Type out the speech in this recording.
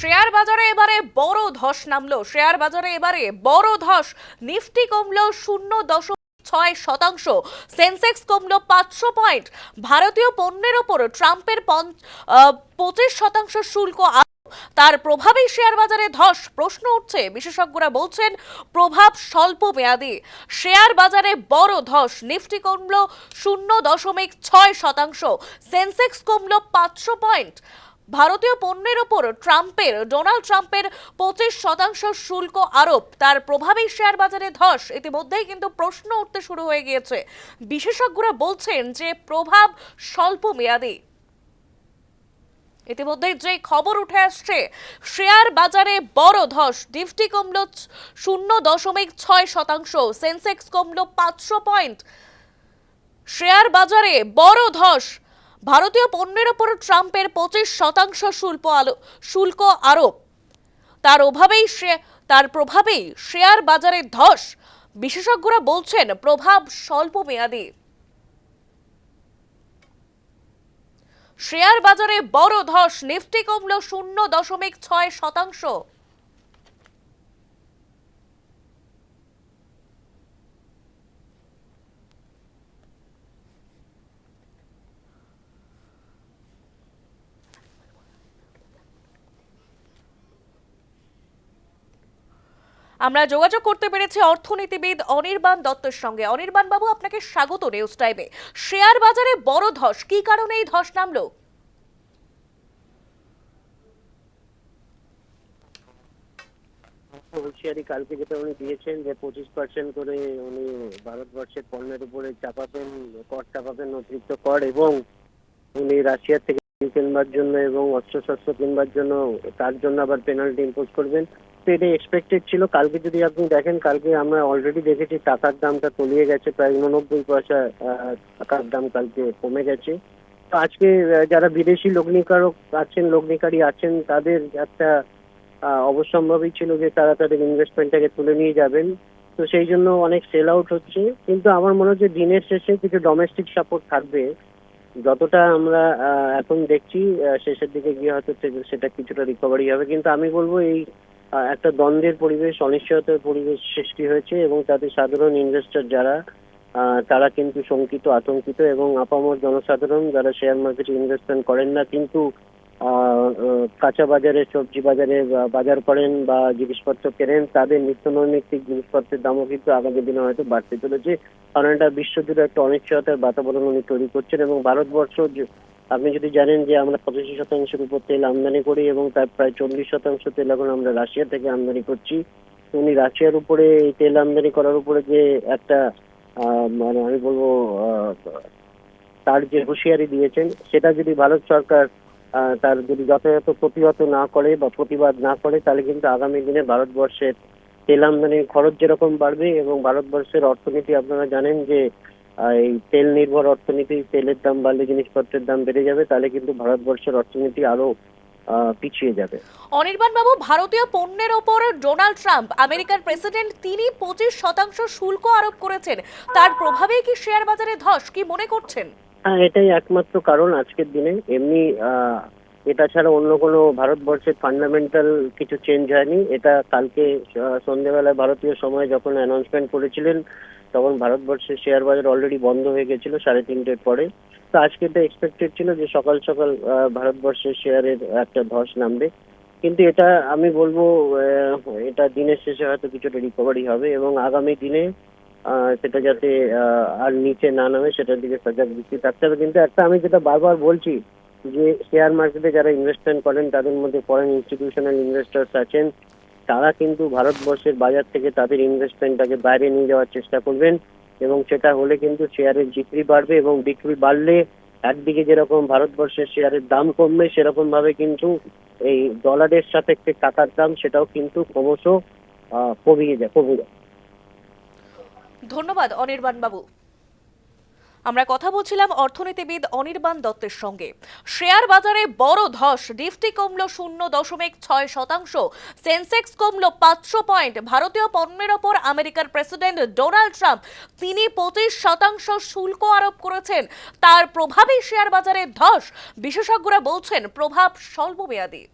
Share বাজারে এবারে বড় ধস নামলো। শেয়ার বাজারে এবারে বড় ধস। নিফটি কমলো শূন্য দশমিক ছয় শতাংশ। সেন্সেক্স কমলো পাঁচশো পয়েন্ট। ভারতীয় পণ্যের ওপর ট্রাম্পের পঁচিশ শতাংশ শুল্ক তার প্রভাবেই শেয়ার বাজারে ধস। প্রশ্ন উঠছে, বিশেষজ্ঞরা বলছেন, প্রভাব স্বল্প মেয়াদী। শেয়ার বাজারে বড় ধস। নিফটি কমলো শূন্য দশমিক ছয় শতাংশ। সেন্সেক্স কমলো পাঁচশো পয়েন্ট। ভারতীয় পণ্যের ওপর ট্রাম্পের, ডোনাল্ড ট্রাম্পের পঁচিশ শতাংশ শুল্ক আরোপ। তার প্রভাবেই শেয়ার বাজারে ধস। ইতিমধ্যেই কিন্তু প্রশ্ন উঠতে শুরু হয়ে গিয়েছে। বিশেষজ্ঞরা বলছেন যে প্রভাব স্বল্প মেয়াদী। ইতিমধ্যে যে খবর উঠে আসছে, শেয়ার বাজারে বড় ধস। নিফটি কমলো শূন্য দশমিক ছয় শতাংশ, সেন্সেক্স কমলো পাঁচশো পয়েন্ট। শেয়ার বাজারে বড় ধস। ভারতীয় পণ্যের ওপর ট্রাম্পের পঁচিশ শতাংশ শুল্ক শুল্ক আরোপ। তার অভাবেই তার প্রভাবেই শেয়ার বাজারে ধস। বিশেষজ্ঞরা বলছেন প্রভাব স্বল্প মেয়াদী। শেয়ার বাজারে বড় ধস। নিফটি কমলো শূন্য দশমিক ছয় শতাংশ। আমরা যোগাযোগ করতে পেরেছি অর্থনীতিবিদ অনির্বাণ দত্তের সঙ্গে। অনির্বাণ বাবু, আপনাকে স্বাগত নিউজ টাইমে শেয়ার বাজারে বড় ধস, কি কারণে এই ধস নামলো? হুঁশিয়ারি কালকে যেটা উনি দিয়েছেন যে পঁচিশ পার্সেন্ট করে উনি ভারতবর্ষের পণ্যের উপরে চাপাবেন কর চাপাবেন অতিরিক্ত কর এবং উনি রাশিয়া থেকে কিনবার জন্য এবং অস্ত্রশস্ত্র কিনবার জন্য তার জন্য আবার পেনাল্টি ইম্পোজ করবেন। এটা এক্সপেক্টেড ছিল। কালকে যদি আপনি দেখেন, কালকে আমরা অলরেডি দেখেছি, টাকার দামটা তলিয়ে গেছে, প্রায় উননব্বই পয়সা টাকার দাম কালকে কমে গেছে। তো আজকে যারা বিদেশি লগ্নিকারক আছেন, লগ্নিকারী আছেন, তাদের একটা অবশ্যম্ভাবী ছিল যে তারা তাদের ইনভেস্টমেন্টটাকে তুলে নিয়ে যাবেন। তো সেই জন্য অনেক সেল আউট হচ্ছে। কিন্তু আমার মনে হচ্ছে দিনের শেষে কিছু ডোমেস্টিক সাপোর্ট থাকবে। যতটা আমরা এখন দেখছি শেষের দিকে গিয়ে হয়তো সেটা কিছুটা রিকভারি হবে। কিন্তু আমি বলব এই একটা দ্বন্দ্বের পরিবেশ, অনিশ্চয়তার পরিবেশ সৃষ্টি হয়েছে এবং তাতে সাধারণ ইনভেস্টর যারা তারা কিন্তু শঙ্কিত, আতঙ্কিত এবং আপামর জনসাধারণ যারা শেয়ার মার্কেটে ইনভেস্টমেন্ট করেন না, কিন্তু কাঁচা বাজারে, সবজি বাজারে বাজার করেন বা জিনিসপত্র কেনেন, তাদের নিত্য নৈমিত্তিক জিনিসপত্রের দামও কিন্তু আগামী দিনে হয়তো বাড়তে চলেছে। কারণ এটা বিশ্বজুড়ে একটা অনিশ্চয়তার বাতাবরণ উনি তৈরি করছেন এবং ভারতবর্ষ আপনি যদি জানেন যে আমরা পঁচাশি শতাংশের উপর তেল আমদানি করি এবং তার প্রায় চল্লিশ শতাংশ তেল এখন আমরা রাশিয়া থেকে আমদানি করছি, উনি রাশিয়ার উপরে এই তেল আমদানি করার উপরে যে একটা মানে আমি বলব তার যে হুঁশিয়ারি দিয়েছেন, সেটা যদি ভারত সরকার তার যদি যথাযথ প্রতিহত না করে বা প্রতিবাদ না করে, তাহলে কিন্তু আগামী দিনে ভারতবর্ষের তেল আমদানির খরচ যেরকম বাড়বে এবং ভারতবর্ষের অর্থনীতি, আপনারা জানেন যে এই তেল নির্ভর অর্থনীতি, তেলের দাম বাড়লে জিনিসপত্রের দাম বেড়ে যাবে, তাহলে কিন্তু ভারতবর্ষের অর্থনীতি আরও পিছিয়ে যাবে। অনির্বাণ বাবু, ভারতীয় পণ্যের ওপর ডোনাল্ড ট্রাম্প, আমেরিকার প্রেসিডেন্ট, তিনি পঁচিশ শতাংশ শুল্ক আরোপ করেছেন। তার প্রভাবেই কি শেয়ার বাজারে ধস, কি মনে করছেন? এটাই একমাত্র কারণ আজকের দিনে। এমনি এটা ছাড়া অন্য কোনো ভারতবর্ষের ফান্ডামেন্টাল কিছু চেঞ্জ হয়নি। এটা কালকে সন্ধ্যেবেলায় ভারতীয় সময় যখন অ্যানাউন্সমেন্ট করেছিলেন, তখন ভারতবর্ষের শেয়ার বাজার অলরেডি বন্ধ হয়ে গেছিল সাড়ে তিনটের পরে। তো আজকে এটা এক্সপেক্টেড ছিল যে সকাল সকাল ভারতবর্ষের শেয়ারের একটা ধস নামবে। কিন্তু এটা আমি বলব এটা দিনের শেষে হয়তো কিছুটা রিকভারি হবে এবং আগামী দিনে সেটা যাতে আর নিচে না নামে সেটার দিকে সজাগ দৃষ্টি থাকতে হবে কিন্তু একটা আমি যেটা বারবার বলছি যে শেয়ার মার্কেটে যারা ইনভেস্টমেন্ট করেন, তাদের মধ্যে ফরেন ইনস্টিটিউশনাল ইনভেস্টার্স আছেন, তারা কিন্তু ভারতবর্ষের বাজার থেকে তাদের ইনভেস্টমেন্টটাকে বাইরে নিয়ে যাওয়ার চেষ্টা করবেন এবং সেটা হলে কিন্তু শেয়ারের বিক্রি বাড়বে এবং বিক্রি বাড়লে একদিকে যেরকম ভারতবর্ষের শেয়ারের দাম কমবে সেরকম ভাবে কিন্তু এই ডলারের সাপেক্ষে টাকার দাম সেটাও কিন্তু ক্রমশ কমিয়ে যায় কমে যায়। ধন্যবাদ অনির্বাণ বাবু আমরা কথা বলছিলাম অর্থনীতিবিদ অনির্বাণ দত্তের সঙ্গে। শেয়ার বাজারে বড় ধস, নিফটি কমলো শূন্য দশমিক ছয় শতাংশ, সেন্সেক্স কমলো পাঁচশো পয়েন্ট। ভারতীয় পণ্যের ওপর আমেরিকার প্রেসিডেন্ট ডোনাল্ড ট্রাম্প তিনি পঁচিশ শতাংশ শুল্ক আরোপ করেছেন। তার প্রভাবেই শেয়ার বাজারে ধস। বিশেষজ্ঞরা বলছেন প্রভাব স্বল্পমেয়াদী।